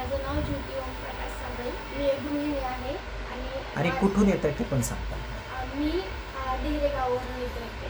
माझं नाव ज्योती ओमप्रकाश साबळे मी एक गृहिणी आहे आणि आणि कुठून येतं ते पण सांगता. मी अं, डेहरे गावावरून येत. राहते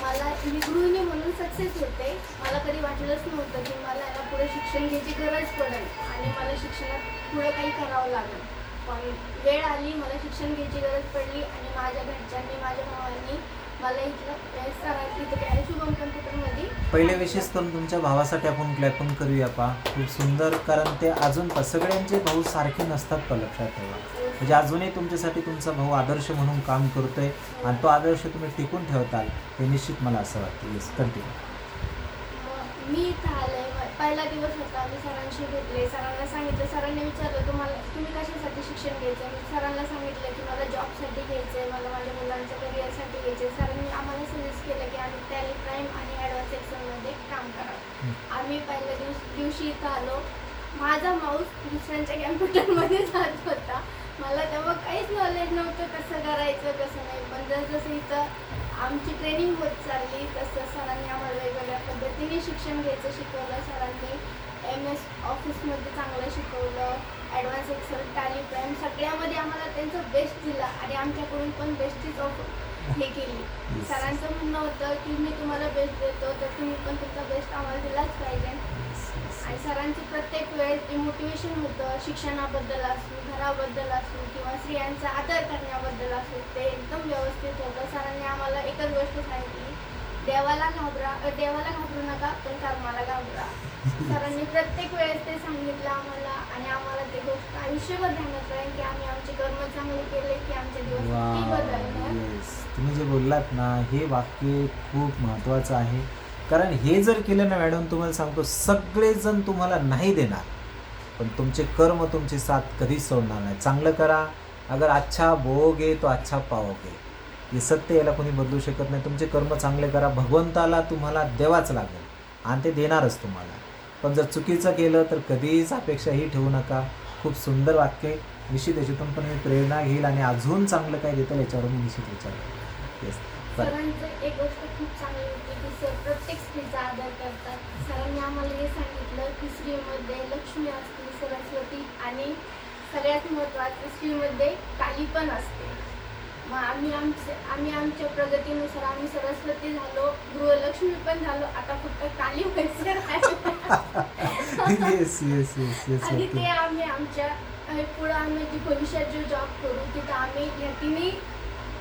मला मी गृहिणी म्हणून सक्सेस होते. मला कधी वाटलंच नव्हतं की मला याला पुढे शिक्षण घ्यायची गरज पडेल आणि मला शिक्षणात पुढे काही करावं लागेल. पण वेळ आली मला शिक्षण घ्यायची गरज पडली आणि माझ्या घरच्यांनी माझ्या भावांनी मला इथलं सरांनी इथं काय शुभम कम्प्युटरमध्ये पहिले विशेष करून तुमच्या भावासाठी आपण क्लॅपिंग करूया पा खूप सुंदर कारण ते अजून प- सगळ्यांचे भाऊ सारखे नसतात का लक्षात ठेवा. म्हणजे अजूनही तुमच्यासाठी तुमचा भाऊ आदर्श म्हणून काम करतोय आणि तो आदर्श तुम्ही टिकून ठेवताल हे निश्चित मला असं वाटतं. येस कंटिन्यू मी इथं आले. म- पहिला दिवस होता मी सरांशी भेटले. सरांना सांगितलं सरांनी विचारलं तुम्हाला तुम्ही कशासाठी शिक्षण घ्यायचं? मी सरांना सांगितलं की मला जॉबसाठी घ्यायचं आहे मला माझ्या मुलांच्या करिअरसाठी घ्यायचं आहे सरांनी आम्हाला सजेस्ट केलं की आम्ही टॅली प्राईम आणि ॲडव्हान्स एक्सेलमध्ये काम करावं. आम्ही पहिल्या दिवस दिवशी इथं आलो. माझा माऊस दुसऱ्यांच्या कॅम्प्युटरमध्ये जात होता. मला तेव्हा काहीच नॉलेज नव्हतं कसं करायचं कसं नाही. पण जसं इथं आमची ट्रेनिंग होत चालली. तसं सरांनी आम्हाला वेगवेगळ्या पद्धतीने शिक्षण घ्यायचं शिकवलं. सरांनी एम एस ऑफिसमध्ये चांगलं शिकवलं. ॲडव्हान्स एक्सेल टॅली प्राईम सगळ्यामध्ये आम्हाला त्यांचं बेस्ट दिलं आणि आमच्याकडून पण बेस्टच ऑफ हे केली. सरांचं म्हणणं होतं की मी तुम्हाला बेस्ट देतो तर तुम्ही पण तुमचा बेस्ट आम्हाला दिलाच पाहिजे. सरांचं प्रत्येक वेळेस जे मोटिवेशन होतं शिक्षणाबद्दल असो घराबद्दल असो किंवा स्त्रियांचा आदर करण्याबद्दल असो ते एकदम व्यवस्थित होतं. सरांनी आम्हाला एकच गोष्ट सांगितली देवाला घाबरा देवाला घाबरू नका पण कर्माला घाबरा. सरांनी प्रत्येक वेळेस ते सांगितलं आम्हाला आणि आम्हाला ते गोष्ट आयुष्यभर ध्यानात राहील की आम्ही आमचे कर्म चांगले केले की आमचे दिवस तुम्ही जे बोललात ना हे वाक्य खूप महत्त्वाचं आहे. कारण हे जर केलं ना मॅडम तुम्हाला सांगतो सगळेजण तुम्हाला नाही देणार. पण तुमचे कर्म तुमची साथ कधीच सोडणार नाही. चांगलं करा. अगर अच्छा बोगे तो अच्छा पाओगे हे सत्य याला कोणी बदलू शकत नाही. तुमचे कर्म चांगले करा. भगवंताला तुम्हाला द्यावाच लागेल. आणि ते देणारच तुम्हाला. पण जर चुकीचं केलं तर कधीच अपेक्षाही ठेवू नका. खूप सुंदर वाक्य निश्चित याच्यातून पण मी प्रेरणा घेईल आणि अजून चांगलं काय देतं याच्यावर मी निश्चित विचार येस सरांचं एक गोष्ट खूप चांगली होती की सर प्रत्येक स्त्रीचा आदर करतात. सरांनी आम्हाला हे सांगितलं की स्त्रीमध्ये लक्ष्मी असते सरस्वती आणि सगळ्यात महत्त्वाचं स्त्रीमध्ये काली पण असते. मग आम्ही आमचे आम्ही आमच्या प्रगतीनुसार आम्ही सरस्वती झालो गृहलक्ष्मी पण झालो आता फक्त काली व्हायचं आणि ते आम्ही आमच्या पुढं आम्ही जे भविष्यात जो जॉब करू तिथं आम्ही या तिन्ही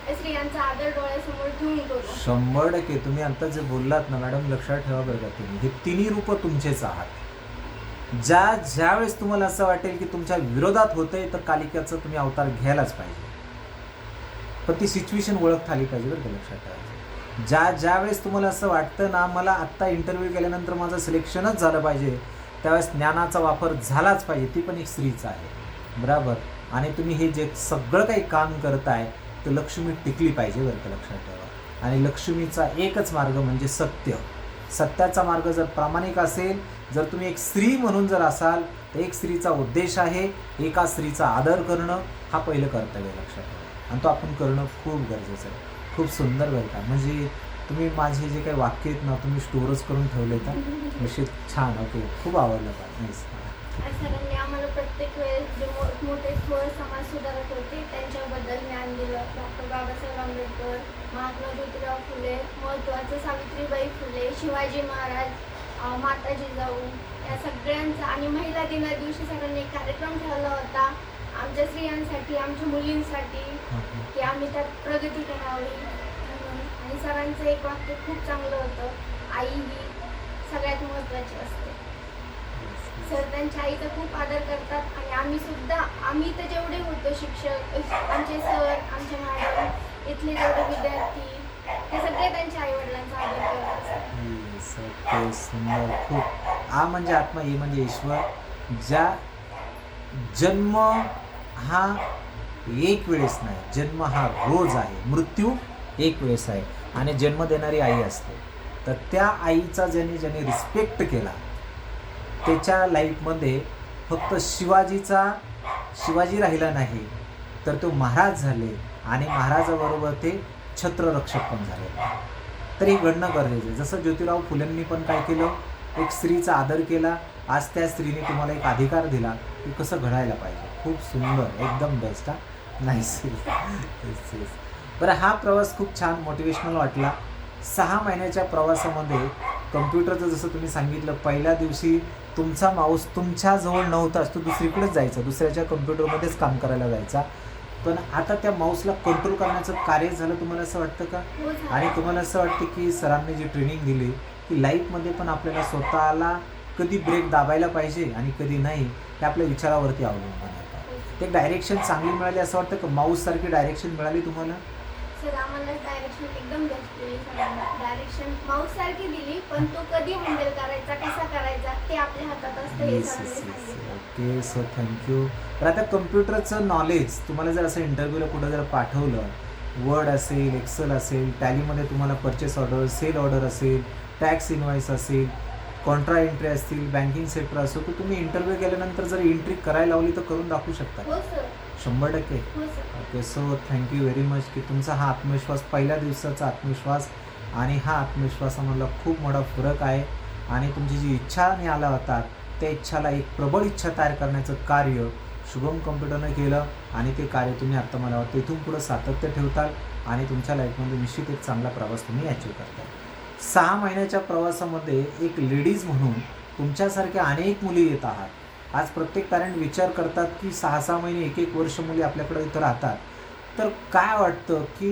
स्त्रियांचा आदर डोळ्यासमोर ठेवून शंभर टक्के. तुम्ही आता जे बोललात ना मॅडम लक्षात ठेवा बरं का तुम्ही. हे तिन्ही रूप तुमचेच आहात. ज्या ज्यावेळेस तुम्हाला असं वाटेल की तुमच्या विरोधात होतंय तर कालिकाचा तुम्ही अवतार घ्यायलाच पाहिजे. पण ती सिच्युएशन ओळखता आली पाहिजे बरं का लक्षात ठेवायचं. ज्या ज्यावेळेस तुम्हाला असं वाटतं ना मला आत्ता इंटरव्ह्यू केल्यानंतर माझं सिलेक्शनच झालं पाहिजे त्यावेळेस ज्ञानाचा वापर झालाच पाहिजे ती पण एक स्त्रीचा आहे. बरोबर? आणि तुम्ही हे जे सगळं काही काम करताय तर लक्ष्मी टिकली पाहिजे बरं का लक्षात ठेवा. आणि लक्ष्मीचा एकच मार्ग म्हणजे सत्य. सत्याचा मार्ग जर प्रामाणिक असेल जर तुम्ही एक स्त्री म्हणून जर असाल तर एक स्त्रीचा उद्देश आहे एका स्त्रीचा आदर करणं हा पहिलं कर्तव्य लक्षात ठेवा. आणि तो आपण करणं खूप गरजेचं आहे. खूप सुंदर बरं का. म्हणजे तुम्ही माझे जे काही वाक्य आहेत ना तुम्ही स्टोरच करून ठेवले तर निश्चित छान. ओके खूप आवडलं का सरांनी आम्हाला प्रत्येक वेळेस जे मोठमोठे थोर समाज सुधारक होते त्यांच्याबद्दल ज्ञान दिलं. डॉक्टर बाबासाहेब आंबेडकर महात्मा ज्योतिराव फुले महत्त्वाचं सावित्रीबाई फुले शिवाजी महाराज माता जिजाऊ या सगळ्यांचा आणि महिला दिना दिवशी सरांनी एक कार्यक्रम ठेवला होता. आमच्या स्त्रियांसाठी आमच्या मुलींसाठी की आम्ही त्यात प्रगती करावी. आणि सरांचं एक वाक्य खूप चांगलं होतं. आई ही सगळ्यात महत्त्वाची असते. सर त्यांच्या आईचा खूप आदर करतात आणि आम्ही सुद्धा आम्ही तर जेवढे होतो शिक्षक आमचे सर आमचे मॅडम इथले जेवढे विद्यार्थी ते सगळे त्यांच्या आई वडिलांचा आदर करतात सुंदर खूप. आ म्हणजे आत्मा हे म्हणजे ईश्वर ज्या जन्म हा एक वेळेस नाही जन्म हा रोज आहे मृत्यू एक वेळेस आहे आणि जन्म देणारी आई असते. तर त्या आईचा ज्याने ज्याने रिस्पेक्ट केला त्याच्या लाईफमध्ये फक्त शिवाजीचा शिवाजी राहिला नाही तर तो महाराज झाले आणि महाराजाबरोबर ते छत्ररक्षक पण झाले. तर हे घडणं गरजेचं आहे. जसं ज्योतिराव फुलेंनी पण काय केलं? एक स्त्रीचा आदर केला. आज त्या स्त्रीने तुम्हाला एक अधिकार दिला की कसं घडायला पाहिजे. खूप सुंदर एकदम बेस्ट हा. नाईस बरं हा प्रवास खूप छान मोटिवेशनल वाटला. सहा महिन्याच्या प्रवासामध्ये कम्प्युटरचं जसं तुम्ही सांगितलं पहिल्या दिवशी तुमचा माऊस तुमच्याजवळ नव्हताच तो दुसरीकडेच जायचा दुसऱ्याच्या कम्प्युटरमध्येच काम करायला जायचा. पण आता त्या माऊसला कंट्रोल करण्याचं कार्य झालं तुम्हाला असं वाटतं का? आणि तुम्हाला असं वाटतं की सरांनी जी ट्रेनिंग दिली की लाईफमध्ये पण आपल्याला स्वतःला कधी ब्रेक दाबायला पाहिजे आणि कधी नाही हे आपल्या विचारावरती अवलंबून आहे. ते डायरेक्शन चांगली मिळाली असं वाटतं का? माऊससारखी डायरेक्शन मिळाली तुम्हाला? सर आम्हाला डायरेक्शन एकदम बेस्ट दिली डायरेक्शन माऊस सारखी दिली पण तो कधी हँडल करायचा कसा करायचा ते आपल्या हातात असतं हे येस सरांनी येस येस सांगितलं. ओके सो थँक्यू तर आता कम्प्युटरचं नॉलेज तुम्हाला जर असं इंटरव्ह्यूला कुठं जर पाठवलं वर्ड असेल एक्सेल असेल टॅलीमध्ये तुम्हाला परचेस ऑर्डर सेल ऑर्डर असेल टॅक्स इनवाईस असेल कॉन्ट्रा एंट्री असतील बँकिंग सेक्टर असो तर तुम्ही इंटरव्ह्यू गेल्यानंतर जर एंट्री करायला लावली तर करून दाखवू शकता. हो सर शंभर टक्के. Okay so thank you very much की तुमचा हा आत्मविश्वास पहिल्या दिवसाचा आत्मविश्वास आणि हा आत्मविश्वासामधला खूप मोठा फरक आहे. आणि तुमची जी इच्छाने आला होता त्या इच्छाला एक प्रबळ इच्छा तयार करण्याचं कार्य शुभम कम्प्युटरनं केलं आणि ते कार्य तुम्ही आता मला वाटतं इथून पुढं सातत्य ठेवताल आणि तुमच्या लाईफमध्ये निश्चित एक चांगला प्रवास तुम्ही अचीव करताल. सहा महिन्याच्या प्रवासामध्ये एक लेडीज म्हणून तुमच्यासारख्या अनेक मुली येत आहात. आज प्रत्येक पॅरेंट विचार करतात की सहा सहा महिने एक एक वर्ष मुली आपल्याकडे इथं राहतात. तर काय वाटतं की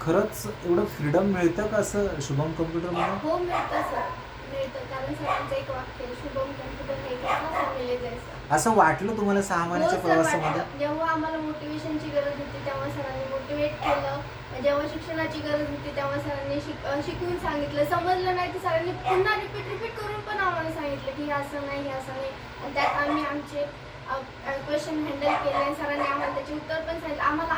खरंच एवढं फ्रीडम मिळतं का असं शुभम कम्प्युटरमध्ये हो मिळतं सर मिळतं. कारण सरांचं एक वाक्य आहे, शुभम कम्प्युटर हे कसं फॅमिली जायचं असं वाटलं तुम्हाला सहा हो महिन्याच्या प्रवासामध्ये? जेव्हा आम्हाला मोटिवेशनची गरज होती तेव्हा सरांनी मोटिवेट केलं. जेव्हा शिक्षणाची गरज होती तेव्हा सरांनी शिक शिकवून सांगितलं. समजलं नाही तर सरांनी पुन्हा रिपीट रिपीट करून पण आम्हाला सांगितलं की हे असं नाही हे असं नाही. आणि त्यात आम्ही आमचे क्वेश्चन हँडल केले आणि सरांनी आम्हाला त्याचे उत्तर पण सांगितलं. आम्हाला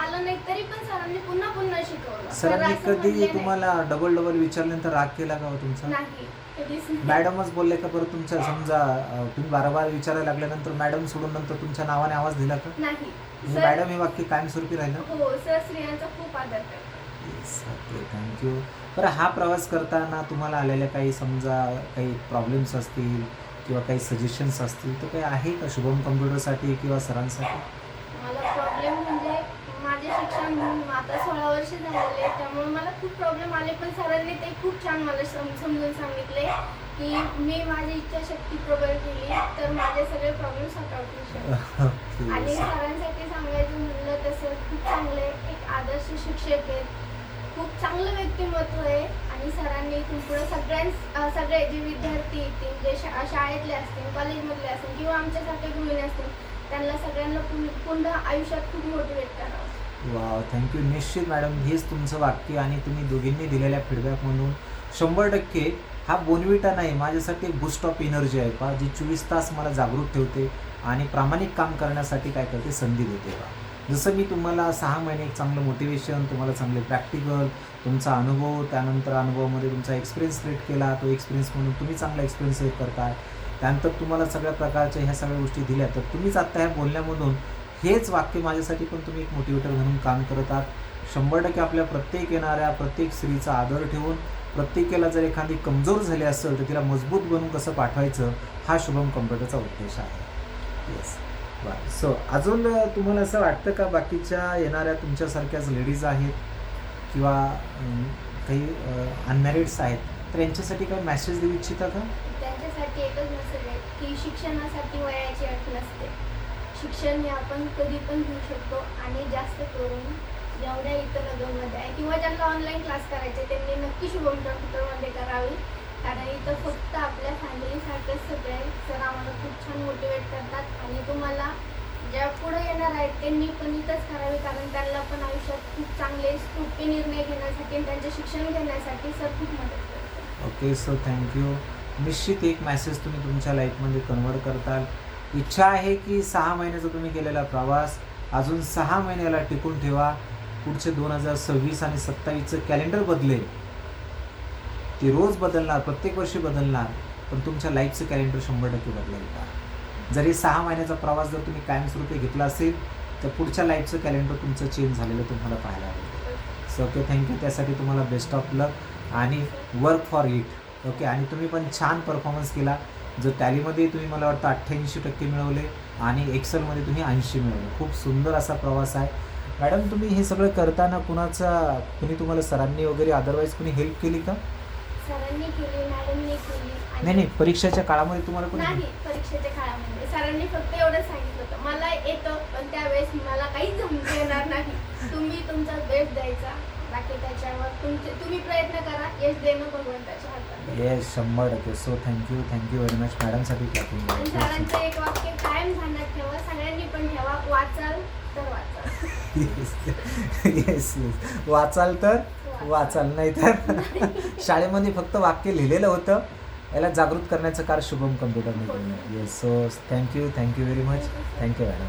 तरी पण सरांनी पुन्हा पुन्हा शिकवलं. सरांनी असं कधी. तुम्हाला डबल डबल विचारल्यानंतर राग केला का हो तुमचा? नाही कधीच नाही. मॅडमच बोलले का बरं तुमच्या समजा अं, तुम्ही बाराबार विचारायला लागल्यानंतर मॅडम सोडून नंतर तुमच्या नावाने आवाज दिला का? नाही. म्हणजे सर मॅडम हे वाक्य कायमस्वरूपी राहिलं? हो सर स्त्रियांचा खूप आदर करतात. थँक्यू बरं हा प्रवास करताना तुम्हाला आलेल्या काही समजा काही प्रॉब्लेम्स असतील किंवा काही सजेशन्स असतील तर काही आहे का शुभम कम्प्युटरसाठी किंवा सरांसाठी? मला प्रॉब्लेम म्हणजे शिक्षण आता सोळा वर्ष झालेले त्यामुळे मला खूप प्रॉब्लेम आले. पण सरांनी ते खूप छान मला सम- समजून सांगितले की मी माझी इच्छाशक्ती प्रबळ केली तर माझे सगळे प्रॉब्लेम सॉर्ट शकतात आणि सरांसाठी सांगायचं म्हणलं तर सर खूप चांगले एक आदर्श शिक्षक आहेत. खूप चांगलं व्यक्तिमत्व आहे. आणि सरांनी इथून पुढे सगळ्यांस अं, सगळे जे विद्यार्थी येतील जे शा शाळेतले असतील कॉलेजमधले असतील किंवा आमच्यासारखे गृहिणी असतील त्यांना सगळ्यांना पुन- पुन्हा आयुष्यात खूप मोटिवेट करावं. वा थँक्यू निश्चित मॅडम हेच तुमचं वाक्य आणि तुम्ही दोघींनी दिलेल्या फीडबॅकमधून शंभर टक्के हा बोनविटा नाही माझ्यासाठी बुस्ट ऑफ एनर्जी आहे पा जी चोवीस तास मला जागरूक ठेवते आणि प्रामाणिक काम करण्यासाठी काय करते संधी देते बा जसं मी तुम्हाला सहा महिने एक चांगलं मोटिवेशन तुम्हाला चांगले प्रॅक्टिकल तुमचा अनुभव त्यानंतर अनुभवामध्ये तुमचा एक्सपिरियन्स क्रिएट केला तो एक्सपिरियन्स म्हणून तुम्ही चांगला एक्सपिरियन्स करताय. त्यानंतर तुम्हाला सगळ्या प्रकारच्या ह्या सगळ्या गोष्टी दिल्या तर तुम्हीच आत्ता ह्या बोलण्यामधून हेच वाक्य माझ्यासाठी पण तुम्ही एक मोटिवेटर म्हणून काम करत आहात. शंभर टक्के आपल्या प्रत्येक येणाऱ्या प्रत्येक स्त्रीचा आदर ठेवून प्रत्येकाला जर एखादी कमजोर झाली असेल तर तिला मजबूत बनवून कसं पाठवायचं हा शुभम कम्प्युटरचा उद्देश आहे. येस बर सो अजून तुम्हाला असं वाटतं का बाकीच्या येणाऱ्या तुमच्यासारख्याच लेडीज आहेत? किंवा काही अनमॅरिड्स आहेत? तर यांच्यासाठी काही मेसेज देऊ इच्छिता का? त्यांच्यासाठी एकच मेसेज आहे की शिक्षणासाठी वयाची अट नसते. शिक्षण हे आपण कधी पण घेऊ शकतो आणि जास्त करून जेवढ्या इतर नगरमध्ये आहे किंवा ज्यांना ऑनलाईन क्लास करायचे त्यांनी नक्की शुभम कम्प्युटरमध्ये करावी. कारण इथं फक्त आपल्या फॅमिलीसाठीच सगळे सर आम्हाला खूप छान मोटिवेट करतात आणि तुम्हाला ज्या पुढे येणार आहेत त्यांनी पण इथंच करावे. कारण त्यांना पण आयुष्यात खूप चांगले सोपे निर्णय घेण्यासाठी आणि त्यांचे शिक्षण घेण्यासाठी सर खूप मदत करतात. ओके सो थँक्यू निश्चित एक मॅसेज तुम्ही तुमच्या लाईफमध्ये कन्वर्ट करताल. इच्छा आहे की सहा महिन्याचा तुम्ही केलेला प्रवास अजून सहा महिन्याला टिकून ठेवा. पुढचे दोन हजार सव्वीस आणि सत्तावीसचं कॅलेंडर बदलेल. ते रोज बदलणार प्रत्येक वर्षी बदलणार पण तुमच्या लाईफचं कॅलेंडर शंभर टक्के बदलेल का? जरी सहा महिन्याचा प्रवास जर तुम्ही कायमस्वरूपी घेतला असेल तर पुढच्या लाईफचं कॅलेंडर तुमचं चेंज झालेलं तुम्हाला पाहायला मिळेल. सो ओके थँक्यू त्यासाठी तुम्हाला बेस्ट ऑफ लक आणि वर्क फॉर इट ओके आणि तुम्ही पण छान परफॉर्मन्स केला. जो टॅलीमध्ये तुम्ही मला वाटतं अठ्ठ्याऐंशी टक्के मिळवले आणि एक्सेलमध्ये तुम्ही ऐंशी मिळवले. खूप सुंदर असा प्रवास आहे. मॅडम तुम्ही हे सगळं करताना कुणाचा कुणी तुम्हाला सरांनी वगैरे अदरवाईज कुणी हेल्प केली का? सरांनी केली मॅडमने केली. आणि- नाही नाही परीक्षेच्या काळामध्ये तुम्हाला कोणी नाही परीक्षेच्या काळामध्ये. सरांनी फक्त एवढं सांगितलं होतं. मला येतं पण त्यावेळेस मला काहीच येणार नाही. तुम्ही तुमचा बेस्ट द्यायचा. बाकी त्याच्यावर तुमचे तुम्ही प्रयत्न करा. यश देणं भगवंताच्या हातात. येस शंभर टक्के. So thank you thank you very much मॅडमसाठी आणि क्लॅपिंग सरांचं एक वाक्य कायम ध्यानात ठेवा. सगळ्यांनी पण ठेवा. वाचाल तर वाचाल. येस येस येस वाचाल तर वाचाल. नाही. तर शाळेमध्ये फक्त वाक्य लिहिलेलं होतं. याला जागृत करण्याचं कार्य Shubham computer yes so thank you thank you very much thank you madam